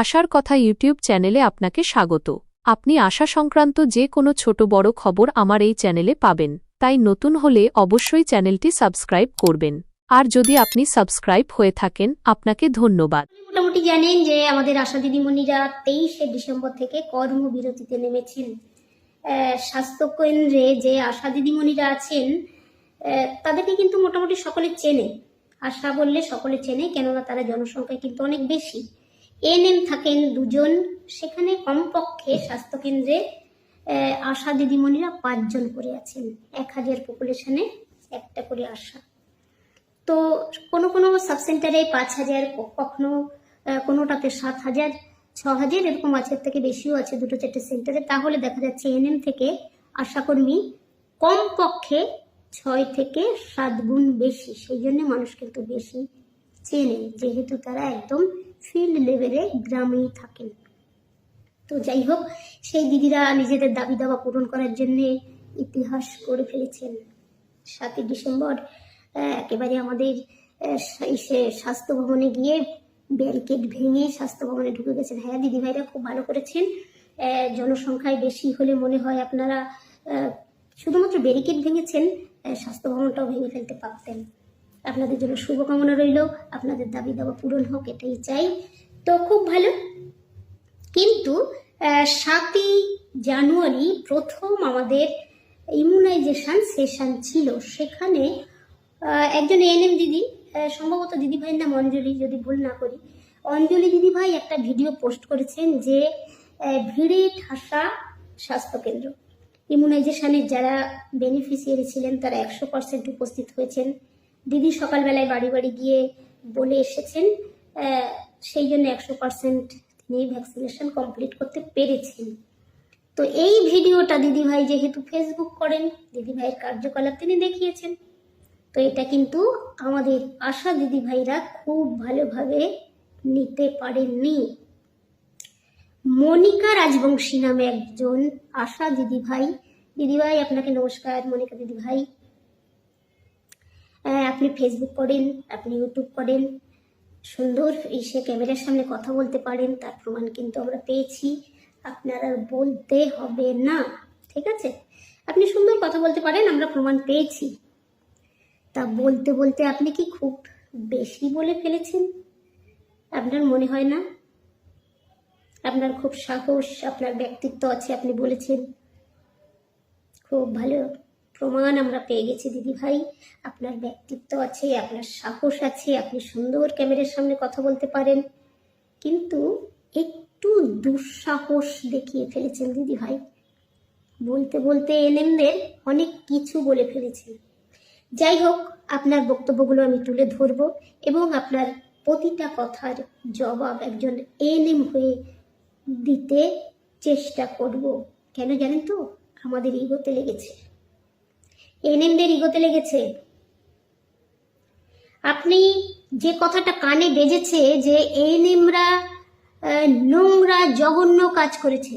আশার কথা ইউটিউব চ্যানেলে আপনাকে স্বাগত। আপনি আশা সংক্রান্ত যে কোনো ছোট বড় খবর আমার এই চ্যানেলে পাবেন তাই নতুন হলে অবশ্যই চ্যানেলটি সাবস্ক্রাইব করবেন। আর যদি আপনি সাবস্ক্রাইব হয়ে থাকেন আপনাকে ধন্যবাদ। মোটামুটি জানেন যে আমাদের আশা দিদিমণিরা তেইশে ডিসেম্বর থেকে কর্মবিরতিতে নেমেছেন। আহ, স্বাস্থ্যকেন্দ্রে যে আশা দিদিমণিরা আছেন তাদেরকে কিন্তু মোটামুটি সকলে চেনে। আশা বললে সকলে চেনে কেননা তারা জনসংখ্যা কিন্তু অনেক বেশি। এনএম থাকেন দুজন। সেখানে কমপক্ষে স্বাস্থ্যকেন্দ্রে আশা দিদিমণিরা পাঁচজন করে আছেন। এক হাজার পপুলেশনে একটা করে আশা। তো কোনো কোনো সাব সেন্টারে পাঁচ হাজার কখনো কোনোটাতে সাত হাজার, ছ হাজার, এরকম আছে থেকে বেশিও আছে দুটো চারটে সেন্টারে তাহলে দেখা যাচ্ছে এনএম থেকে আশাকর্মী কমপক্ষে ছয় থেকে সাত গুণ বেশি। সেই জন্য মানুষ কিন্তু বেশি চেনে যেহেতু তারা একদম ফিল্ড লেভেলে গ্রামেই থাকেন। তো যাই হোক, সেই দিদিরা নিজেদের দাবি দাবা পূরণ করার জন্য ইতিহাস করে ফেলেছেন। সাতই ডিসেম্বর একেবারে আমাদের সা- স্বাস্থ্য ভবনে গিয়ে ব্যারিকেড ভেঙে স্বাস্থ্য ভবনে ঢুকে গেছেন। হ্যাঁ দিদিভাইরা খুব ভালো করেছেন। জনসংখ্যায় বেশি হলে মনে হয় আপনারা শুধুমাত্র ব্যারিকেড ভেঙেছেন স্বাস্থ্য ভবনটাও ভেঙে ফেলতে পারতেন। আপনাদের জন্য শুভকামনা রইল। আপনাদের দাবি দাবা পূরণ হোক, এটাই চাই। তো খুব ভালো। কিন্তু সাতই জানুয়ারি প্রথম আমাদের ইমিউনাইজেশন সেশন ছিল। সেখানে একজন এএনএম দিদি সম্ভবত দিদি ভাইয়ের নাম অঞ্জলি, যদি ভুল না করি। অঞ্জলি দিদি ভাই একটা ভিডিও পোস্ট করেছেন যে ভিড়ে ঠাসা স্বাস্থ্যকেন্দ্র। ইমিউনাইজেশনের যারা বেনিফিসিয়ারি ছিলেন, তারা একশো পার্সেন্ট উপস্থিত হয়েছেন। দিদি সকালবেলায় বাড়ি বাড়ি গিয়ে বলে এসেছেন সেই জন্য একশো পার্সেন্ট তিনি ভ্যাকসিনেশন কমপ্লিট করতে পেরেছেন। তো এই ভিডিওটা দিদিভাই যেহেতু ফেসবুক করেন দিদিভাইয়ের কার্যকলাপ তিনি দেখিয়েছেন। তো এটা কিন্তু আমাদের আশা দিদিভাইরা খুব ভালোভাবে নিতে পারেননি। মনিকা রাজবংশী নামে একজন আশা দিদিভাই দিদিভাই আপনাকে নমস্কার, মনিকা দিদিভাই আপনি ফেসবুক করেন, আপনি ইউটিউব করেন। সুন্দর এসে ক্যামেরার সামনে কথা বলতে পারেন, তার প্রমাণ কিন্তু আমরা পেয়েছি। আপনার বলতে হবে না, ঠিক আছে? আপনি সুন্দর কথা বলতে পারেন, আমরা প্রমাণ পেয়েছি। তা বলতে বলতে আপনি কি খুব বেশি বলে ফেলেছেন? আপনার মনে হয় না? আপনার খুব সাহস, আপনার ব্যক্তিত্ব আছে, আপনি বলেছেন। খুব ভালো। প্রমাণ আমরা পেয়ে গেছি দিদি ভাই আপনার ব্যক্তিত্ব আছে, আপনার সাহস আছে, আপনি সুন্দর ক্যামেরার সামনে কথা বলতে পারেন। কিন্তু একটু দুঃসাহস দেখিয়ে ফেলেছেন দিদি ভাই বলতে বলতে এলেমদের অনেক কিছু বলে ফেলেছেন। যাই হোক, আপনার বক্তব্যগুলো আমি তুলে ধরব এবং আপনার প্রতিটা কথার জবাব একজন এএনএম হয়ে দিতে চেষ্টা করব। কেন জানেন তো? আমাদের ইগোতে লেগেছে। এনএমদের ইগোতে লেগেছে। আপনি যে কথাটা কানে বেজেছে যে এনএমরা নোংরা, জঘন্য কাজ করেছে।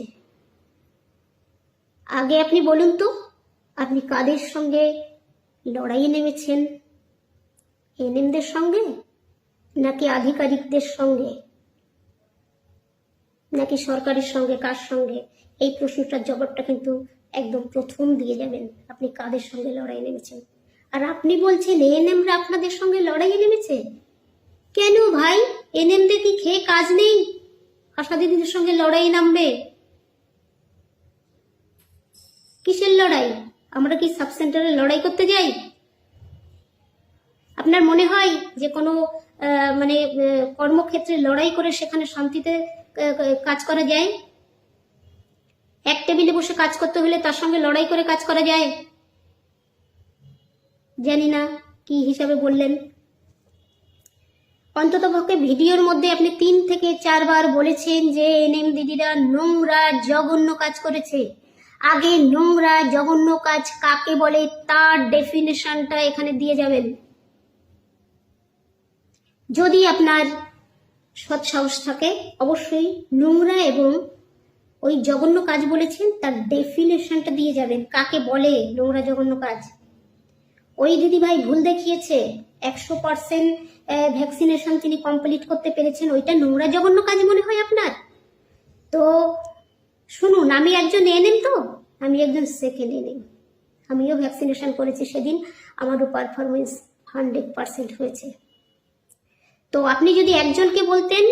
আগে আপনি বলুন তো, আপনি কাদের সঙ্গে লড়াইয়ে নেমেছেন? এনএমদের সঙ্গে? নাকি আধিকারিকদের সঙ্গে? নাকি সরকারের সঙ্গে? কার সঙ্গে? এই প্রশ্নটার জবাবটা কিন্তু একদম প্রথম দিয়ে যাবেন। আপনি কাদের সঙ্গে লড়াই নেমেছেন? আর আপনি বলছেন এএনএমরা আপনাদের সঙ্গে লড়াইয়ে নেমেছে? কেন ভাই? এনএমদের কি খেয়ে কাজ নেই? আশা দিদিদের সঙ্গে লড়াই নামবে। কিসের লড়াই? আমরা কি সাব সেন্টারে লড়াই করতে যাই? আপনার মনে হয় যে কোনো মানে কর্মক্ষেত্রে লড়াই করে সেখানে শান্তিতে কাজ করা যায়? এক টেবিলে বসে কাজ করতে হলে তার সঙ্গে লড়াই করে কাজ করা যায়। জানি না কি হিসাবে বললেন। অন্তত পক্ষে ভিডিওর মধ্যে আপনি তিন থেকে চারবার বলেছেন যে এনএম দিদিরা নোংরা, জঘন্য কাজ করেছে। আগে নোংরা, জঘন্য কাজ কাকে বলে তার ডেফিনেশনটা এখানে দিয়ে যাবেন। যদি আপনার সৎ সাহস থাকে, অবশ্যই নোংরা এবং ওই জঘন্য কাজ বলেছেন, তার ডেফিনেশনটা দিয়ে যাবেন। কাকে বলে নোংরা জঘন্য কাজ? ওই দিদি ভাই ভুল দেখিয়েছে, একশো পার্সেন্ট ভ্যাকসিনেশন তিনি কমপ্লিট করতে পেরেছেন, ওইটা নোংরা জঘন্য কাজ মনে হয় আপনার? তো শুনুন, আমি একজন এনএম তো? আমি একজন সেকেন্ড এনএম আমিও ভ্যাকসিনেশন করেছি সেদিন, আমারও পারফরমেন্স হান্ড্রেড পার্সেন্ট হয়েছে। তো আপনি যদি একজনকে বলতেন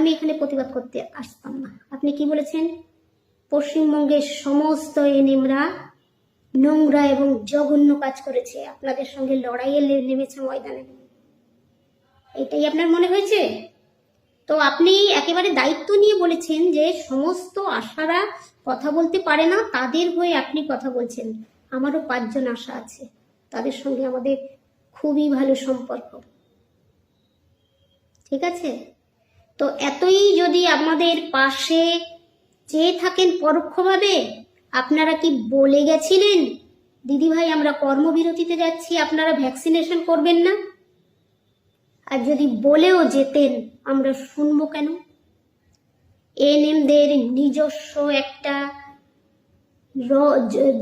আমি এখানে প্রতিবাদ করতে আসতাম না। আপনি কি বলেছেন? পশ্চিমবঙ্গের সমস্ত এনএমরা নোংরা এবং জঘন্য কাজ করেছে। আপনাদের সঙ্গে লড়াইয়ে নেমেছে ময়দানে। এটাই আপনার মনে হয়েছে? তো আপনি একেবারে দায়িত্ব নিয়ে বলেছেন যে সমস্ত আশারা কথা বলতে পারে না, তাদের হয়ে আপনি কথা বলছেন। আমারও পাঁচজন আশা আছে। তাদের সঙ্গে আমাদের খুবই ভালো সম্পর্ক। ঠিক আছে? তো এতই যদি আমাদের পাশে চেয়ে থাকেন পরোক্ষভাবে, আপনারা কি বলে গেছিলেন? দিদিভাই, আমরা কর্মবিরতিতে যাচ্ছি, আপনারা ভ্যাকসিনেশন করবেন না? আর যদি বলেও যেতেন, আমরা শুনব কেন? এনএমদের নিজস্ব একটা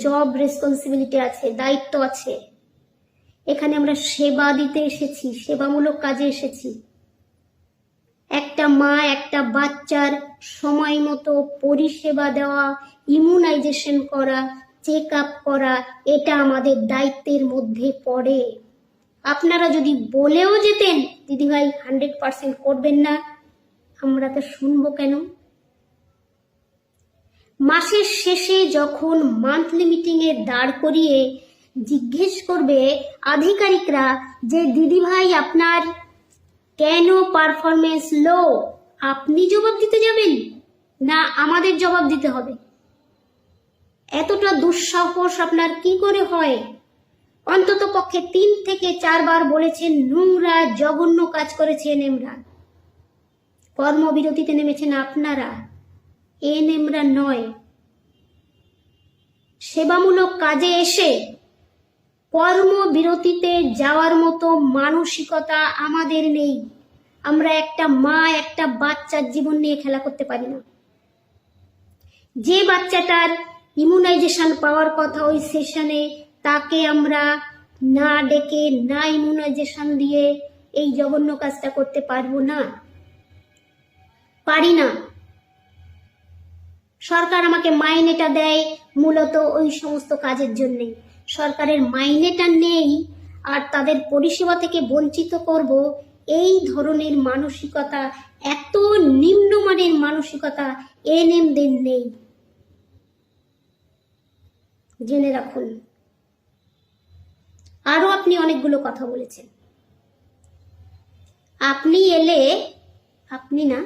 জব রেসপন্সিবিলিটি আছে, দায়িত্ব আছে। এখানে আমরা সেবা দিতে এসেছি, সেবামূলক কাজে এসেছি। একটা মা, একটা বাচ্চার সময় মতো পরিষেবা দেওয়া ইমিউনাইজেশন করা চেক আপ করা, এটা আমাদের দায়িত্বের মধ্যে পড়ে। আপনারা যদি বলেও যেতেন, দিদিভাই হান্ড্রেড পার্সেন্ট করবেন না, আমরা তো শুনব কেন? মাসের শেষে যখন মান্থলি মিটিংয়ে দাঁড় করিয়ে জিজ্ঞেস করবে, আধিকারিকরা যে দিদিভাই আপনার কেন পারফরমেন্স লো আপনি জবাব দিতে যাবেন? না, আমাদের জবাব দিতে হবে। এতটা দুঃসাহস আপনার কি করে হয়? অন্তত পক্ষে তিন থেকে চারবার বলেছেন, নোংরা, জঘন্য কাজ করেছেন এমরা কর্মবিরতিতে নেমেছেন আপনারা। এনএমরা নয়। সেবামূলক কাজে এসে কর্মবিরতিতে যাওয়ার মতো মানসিকতা আমাদের নেই। আমরা একটা মা, একটা বাচ্চার জীবন নিয়ে খেলা করতে পারি না। যে বাচ্চাটার ইমিউনাইজেশন পাওয়ার কথা ওই সেশনে তাকে আমরা না ডেকে, না ইমিউনাইজেশন দিয়ে এই জঘন্য কাজটা করতে পারব না। পারি না। সরকার আমাকে মাইনেটা দেয় মূলত ওই সমস্ত কাজের জন্যে সরকারের মাইনেটা নেই আর তাদের পরিষেবা থেকে বঞ্চিত করব, এই ধরনের মানসিকতা, এত নিম্নমানের মানসিকতা এনএমদের নেই। জেনে রাখুন। আরও আপনি অনেকগুলো কথা বলেছেন। আপনি এলে, আপনি না,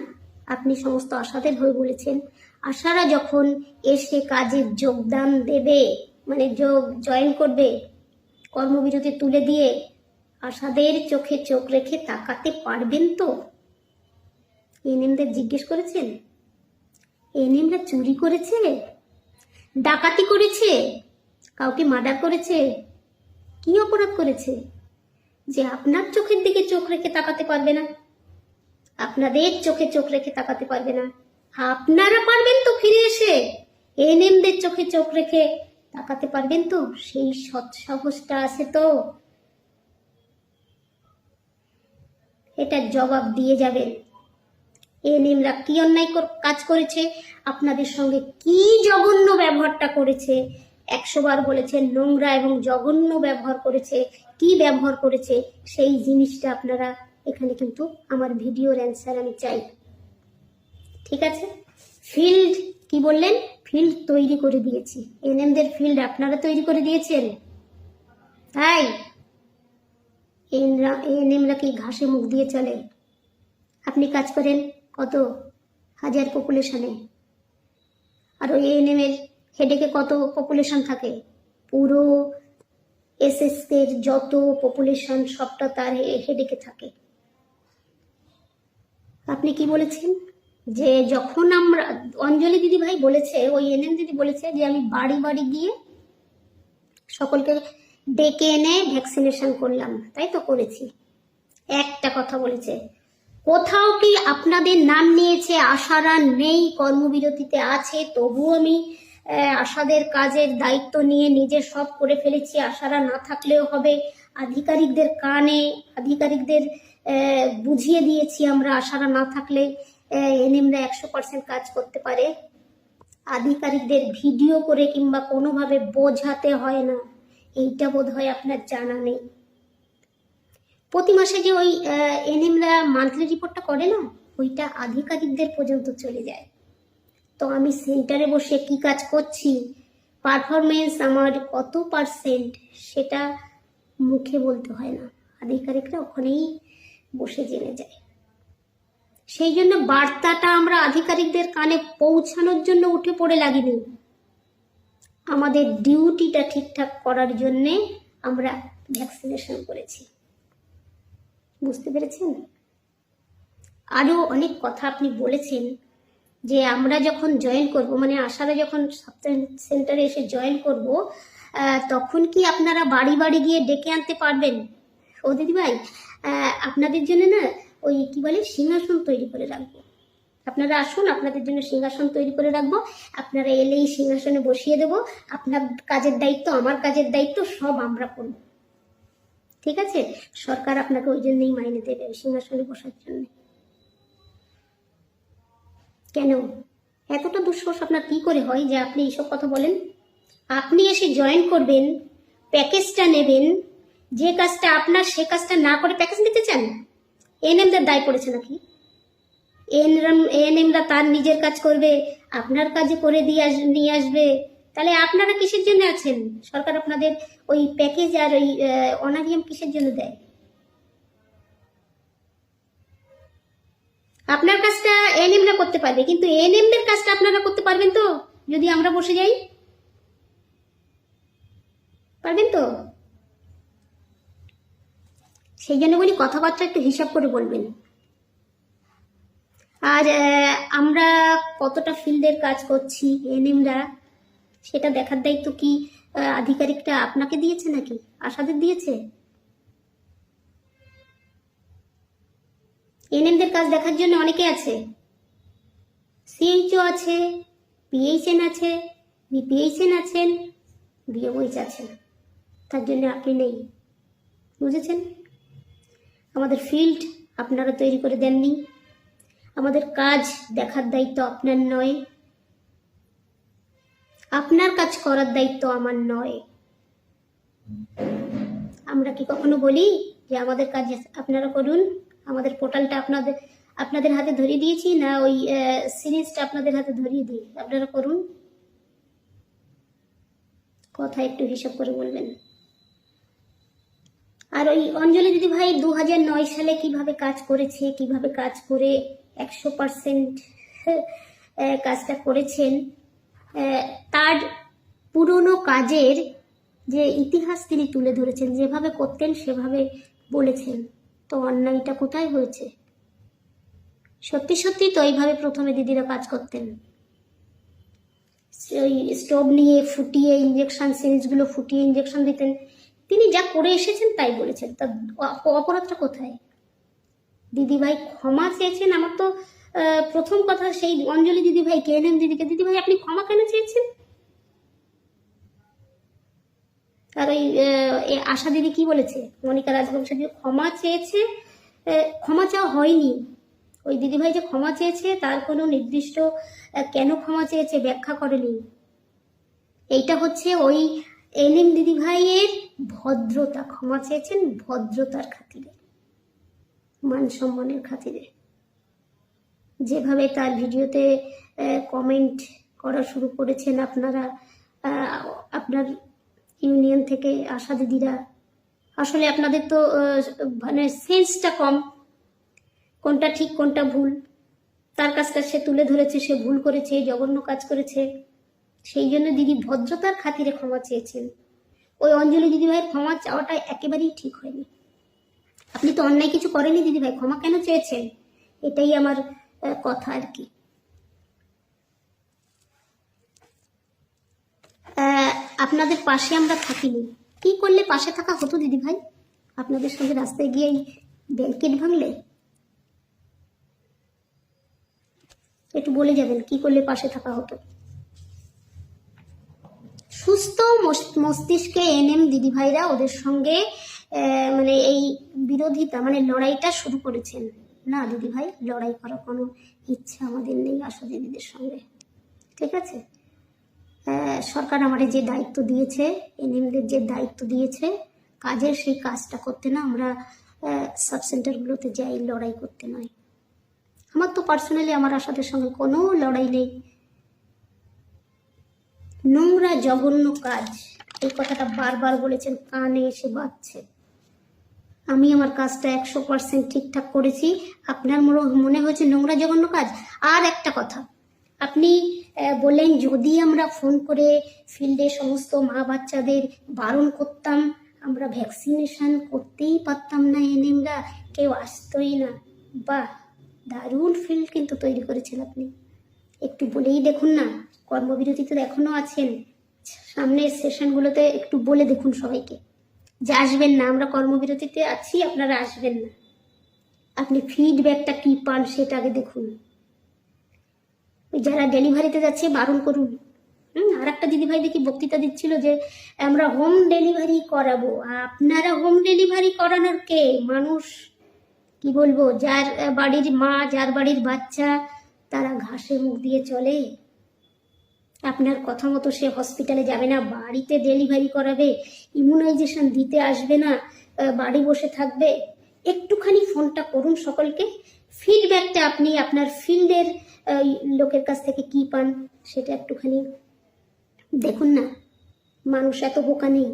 আপনি সমস্ত আশাদের হয়ে বলেছেন, আশারা যখন এসে কাজে যোগদান দেবে মানে যোগ জয়েন করবে, কর্মবিরতি তুলে দিয়ে আশাদের চোখে চোখ রেখে তাকাতে পারবেন তো? এনএমদের জিজ্ঞেস করেছেন? এনএমরা চুরি করেছে? ডাকাতি করেছে? কাউকে মার্ডার করেছে? কি অপরাধ করেছে? যে আপনার চোখের দিকে চোখ রেখে তাকাতে পারবে না। আপনাদের চোখে চোখ রেখে তাকাতে পারবে না। আপনারা পারবেন তো ফিরে এসে এনএমদের চোখে চোখ রেখে তাকাতে পারবেন তো? সেই সৎ সাহসটা আছে তো। এটা জবাব দিয়ে যাবেন। এনএমরা কি অন্যায় কাজ করেছে? আপনাদের সঙ্গে কি জঘন্য ব্যবহারটা করেছে? একশো বার বলেছে নোংরা এবং জঘন্য ব্যবহার করেছে। কি ব্যবহার করেছে? সেই জিনিসটা আপনারা এখানে কিন্তু আমার ভিডিওর অ্যান্সার আমি চাই। ঠিক আছে? ফিল্ড কি বললেন? ফিল্ড তৈরি করে দিয়েছি। এনএমদের ফিল্ড আপনারা তৈরি করে দিয়েছেন? তাই? এনএমরা কি ঘাসে মুখ দিয়ে চলে? আপনি কাজ করেন কত হাজার পপুলেশনে আর ওই এএনএম এর হেডেকে কত পপুলেশন থাকে? পুরো এসএস এর যত পপুলেশন সবটা তার হেডেকে থাকে। আপনি কি বলেছেন? যে যখন আমরা, অঞ্জলি দিদি ভাই বলেছে, ওই এনএম দিদি বলেছে যে আমি বাড়ি বাড়ি গিয়ে সকলকে ডেকে এনে ভ্যাকসিনেশন করলাম। তাই তো করেছি। একটা কথা বলেছে। কোথাও কি আপনাদের নাম নিয়েছে আশারা নেই, কর্মবিরতিতে আছে, তবুও আমি আশাদের কাজের দায়িত্ব নিয়ে নিজে সব করে ফেলেছি আশারা না থাকলেও হবে। আধিকারিকদের কানে, আধিকারিকদের বুঝিয়ে দিয়েছি আমরা আশারা না থাকলে। এনএমরা একশো পার্সেন্ট কাজ করতে পারে। আধিকারিকদের ভিডিও করে কিংবা কোনোভাবে বোঝাতে হয় না, এইটা বোধ হয় আপনার জানা নেই। প্রতি মাসে যে ওই এনএমরা মান্থলি রিপোর্টটা করে না, ওইটা আধিকারিকদের পর্যন্ত চলে যায়। তো আমি সেন্টারে বসে কি কাজ করছি পারফরমেন্স আমার কত পার্সেন্ট সেটা মুখে বলতে হয় না। আধিকারিকরা ওখানেই বসে জেনে যায়। সেই জন্য বার্তাটা আমরা আধিকারিকদের কানে পৌঁছানোর জন্য উঠে পড়ে লাগিনি। আমাদের ডিউটিটা ঠিকঠাক করার জন্যে আমরা ভ্যাকসিনেশন করেছি। বুঝতে পেরেছেন? আরও অনেক কথা আপনি বলেছেন যে আমরা যখন জয়েন করব মানে আশারা যখন সেন্টারে এসে জয়েন করব তখন কি আপনারা বাড়ি বাড়ি গিয়ে ডেকে আনতে পারবেন? ও দিদিভাই আপনাদের জন্য না ওই কি বলে, সিংহাসন তৈরি করে রাখব। আপনারা আসুন, আপনাদের জন্য সিংহাসন তৈরি করে রাখব। আপনারা এলেই সিংহাসনে বসিয়ে দেবো। আপনার কাজের দায়িত্ব, আমার কাজের দায়িত্ব, সব আমরা করব। ঠিক আছে? সরকার আপনাকে ওই জন্যই মাইনে দেবে সিংহাসনে বসার জন্য। কেন? এতটা দুঃসাহস আপনার কি করে হয় যে আপনি এইসব কথা বলেন? আপনি এসে জয়েন করবেন প্যাকেজটা নেবেন, যে কাজটা আপনার, সে কাজটা না করে প্যাকেজ নিতে চান? এনএমদের দায় পড়েছে নাকি? এনএম এএনএমরা তার নিজের কাজ করবে, আপনার কাজে করে দিয়ে আস, নিয়ে আসবে। তাহলে আপনারা কিসের জন্য আছেন? সরকার আপনাদের ওই প্যাকেজ আর ওই অনারিয়াম কিসের জন্য দেয়? আপনার কাজটা এএনএমরা করতে পারবে, কিন্তু এএনএমদের কাজটা আপনারা করতে পারবেন তো, যদি আমরা বসে যাই। পারবেন তো? সেই জন্য বলি কথাবার্তা একটু হিসাব করে বলবেন। আর আমরা কতটা ফিল্ডের কাজ করছি এনএমরা সেটা দেখার দায়িত্ব কি আধিকারিকটা আপনাকে দিয়েছে নাকি? আশাদের দিয়েছে? এনএমদের কাজ দেখার জন্য অনেকে আছে। সিএইচও আছে পিএইচএন আছে বিপিএইচএন আছেন বিওএইচ আছেন। তার জন্য আপনি নেই। বুঝেছেন? আমাদের ফিল্ড আপনারা তৈরি করে দেননি। আমাদের কাজ দেখার দায়িত্ব আপনার নয়। আপনার কাজ করার দায়িত্ব আমার নয়। আমরা কি কখনো বলি যে আমাদের কাজ আপনারা করুন। আমাদের পোর্টালটা আপনাদের আপনাদের হাতে ধরিয়ে দিয়েছি না ওই সিরিজটা আপনাদের হাতে ধরিয়ে দিই? আপনারা করুন। কথা একটু হিসাব করে বলবেন। আর ওই অঞ্জলি দিদি ভাই দু সালে কীভাবে কাজ করেছে, কীভাবে কাজ করে একশো পার্সেন্ট কাজটা করেছেন তার পুরনো কাজের যে ইতিহাস তিনি তুলে ধরেছেন, যেভাবে করতেন সেভাবে বলেছেন। তো অন্যায়টা কোথায় হয়েছে? সত্যি সত্যি তো এইভাবে প্রথমে দিদিরা কাজ করতেন। ওই স্টোভ নিয়ে ফুটিয়ে ইঞ্জেকশন সিরিজগুলো ফুটিয়ে ইঞ্জেকশন দিতেন। তিনি যা করে এসেছেন তাই বলেছেন। তা অপরাধটা কোথায়? দিদিভাই ক্ষমা চেয়েছেন? আমার তো প্রথম কথা সেই অঞ্জলি দিদিভাই, কে এনএম দিদিকে। দিদিভাই, আপনি ক্ষমা কেন চেয়েছেন? আর ওই আশা দিদি কি বলেছে? মনিকা রাজবংশী ক্ষমা চেয়েছে ক্ষমা চাওয়া হয়নি। ওই দিদিভাই যে ক্ষমা চেয়েছে, তার কোনো নির্দিষ্ট কেন ক্ষমা চেয়েছে ব্যাখ্যা করেনি। এইটা হচ্ছে ওই এনএম দিদিভাইয়ের ভদ্রতা, ক্ষমা চেয়েছেন ভদ্রতার খাতিরে, মান সম্মানের খাতিরে। যেভাবে তার ভিডিওতে কমেন্ট করা শুরু করেছেন আপনারা আপনার ইউনিয়ন থেকে আসা দিদিরা, আসলে আপনাদের তো মানে সেন্সটা কম। কোনটা ঠিক, কোনটা ভুল? তার কাজটা সে তুলে ধরেছে, সে ভুল করেছে, জঘন্য কাজ করেছে। সেই জন্য দিদি ভদ্রতার খাতিরে ক্ষমা চেয়েছেন। ওই অঞ্জলি দিদিভাইয়ের ক্ষমা চাওয়াটা একেবারেই ঠিক হয়নি। আপনি তো অন্যায় কিছু করেনি দিদিভাই, ক্ষমা কেন চেয়েছেন? এটাই আমার কথা আর কি। আপনাদের পাশে আমরা থাকিনি। কি করলে পাশে থাকা হতো দিদিভাই? আপনাদের সঙ্গে রাস্তায় গিয়ে ব্যাংকেট ভাঙলে? একটু বলে যাবেন, কি করলে পাশে থাকা হতো? সুস্থ মস- মস্তিষ্কে এনএম দিদিভাইরা ওদের সঙ্গে মানে এই বিরোধিতা মানে লড়াইটা শুরু করেছেন। না, দিদিভাই, লড়াই করার কোনো ইচ্ছা আমাদের নেই আশা দিদিদের সঙ্গে। ঠিক আছে? সরকার আমাদের যে দায়িত্ব দিয়েছে, এনএমদের যে দায়িত্ব দিয়েছে, কাজের সেই কাজটা করতে না আমরা সাব সেন্টারগুলোতে যাই, লড়াই করতে নয়। আমার তো পার্সোনালি আমার আশাদের সঙ্গে কোনো লড়াই নেই। নোংরা জঘন্য কাজ। এই কথাটা বারবার বলেছেন, কানে এসে বাজছে। আমি আমার কাজটা একশো পার্সেন্ট ঠিকঠাক করেছি। আপনার মনে- হয়েছে নোংরা জঘন্য কাজ? আর একটা কথা, আপনি বললেন যদি আমরা ফোন করে ফিল্ডে সমস্ত মা বাচ্চাদের বারণ করতাম, আমরা ভ্যাকসিনেশন করতেই পারতাম না এনএমরা কেউ আসতোই না। বাহ, দারুণ ফিল্ড কিন্তু তৈরি করেছেন আপনি। একটু বলেই দেখুন না। কর্মবিরতিতে এখনও আছেন। সামনের সেশনগুলোতে একটু বলে দেখুন সবাইকে। যে আসবেন না, আমরা কর্মবিরতিতে আছি, আপনারা আসবেন না। আপনি ফিডব্যাকটা কি পান সেটা আগে দেখুন। যারা ডেলিভারিতে যাচ্ছে, বারণ করুন। হুম আর একটা দিদিভাই দেখি বক্তৃতা দিচ্ছিল যে, আমরা হোম ডেলিভারি করাবো। আপনারা হোম ডেলিভারি করানোর কে? মানুষ, কি বলব? যার বাড়ির মা, যার বাড়ির বাচ্চা, তারা ঘাসে মুখ দিয়ে চলে। আপনার কথা মতো সে হসপিটালে যাবে না, বাড়িতে ডেলিভারি করাবে ইমিউনাইজেশন দিতে আসবে না বাড়ি বসে থাকবে। একটুখানি ফোনটা করুন সকলকে। ফিডব্যাকটা আপনি আপনার ফিল্ডের লোকের কাছ থেকে কি পান সেটা একটুখানি দেখুন না। মানুষ এত বোকা নেই।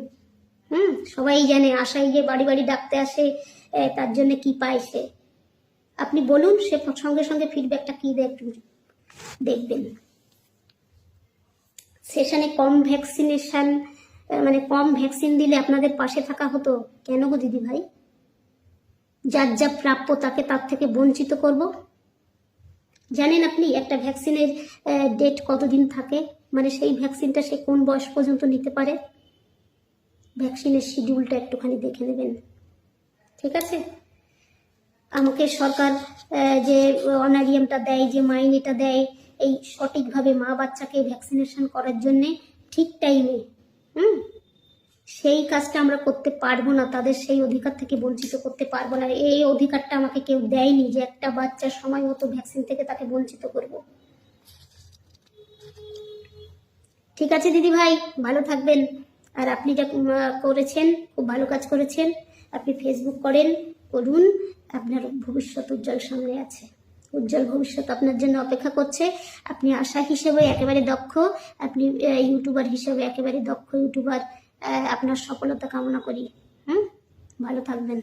হুম, সবাই জানে, আশাই যে বাড়ি বাড়ি ডাকতে আসে তার জন্য কি পায় সে। আপনি বলুন, সে সঙ্গে সঙ্গে ফিডব্যাকটা কি দেয় একটু দেখবেন। সেশনে কম ভ্যাকসিনেশন মানে কম ভ্যাকসিন দিলে আপনাদের পাশে থাকা হতো? কেন গো দিদি ভাই? যার যা প্রাপ্য তাকে তার থেকে বঞ্চিত করব? জানেন আপনি, একটা ভ্যাকসিনের ডেট কতদিন থাকে? মানে সেই ভ্যাকসিনটা সে কোন বয়স পর্যন্ত নিতে পারে? ভ্যাকসিনের শিডিউলটা একটুখানি দেখে নেবেন। ঠিক আছে? আমাকে সরকার যে অনারিয়ামটা দেয়, যে মাইনেটা দেয় এই সঠিকভাবে মা বাচ্চাকে ভ্যাকসিনেশন করার জন্যে ঠিক টাইমে হুম? সেই কাজটা আমরা করতে পারব না, তাদের সেই অধিকার থেকে বঞ্চিত করতে পারব না। এই অধিকারটা আমাকে কেউ দেয়নি যে একটা বাচ্চার সময় মতো ভ্যাকসিন থেকে তাকে বঞ্চিত করব। ঠিক আছে, দিদি ভাই, ভালো থাকবেন। আর আপনি যা করেছেন, খুব ভালো কাজ করেছেন। আপনি ফেসবুক করেন, করুন। আপনার ভবিষ্যৎ উজ্জ্বল সামনে আছে। উজ্জ্বল ভবিষ্যৎ আপনার জন্য অপেক্ষা করছে। আপনি আশা হিসেবে একেবারে দক্ষ। আপনি ইউটিউবার হিসেবে একেবারে দক্ষ ইউটিউবার আপনার সফলতা কামনা করি। হুম? ভালো থাকবেন।